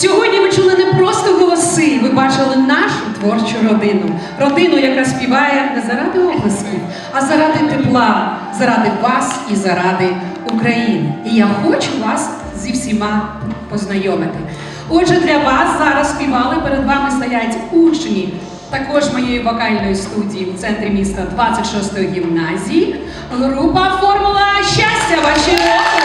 Сьогодні ви чули не просто голоси, ви бачили нашу творчу родину. Родину, яка співає не заради оплесків, а заради тепла, заради вас і заради України. І я хочу вас зі всіма познайомити. Отже, для вас зараз співали, перед вами стоять учні також моєї вокальної студії в центрі міста 26-ї гімназії. Група Формула щастя!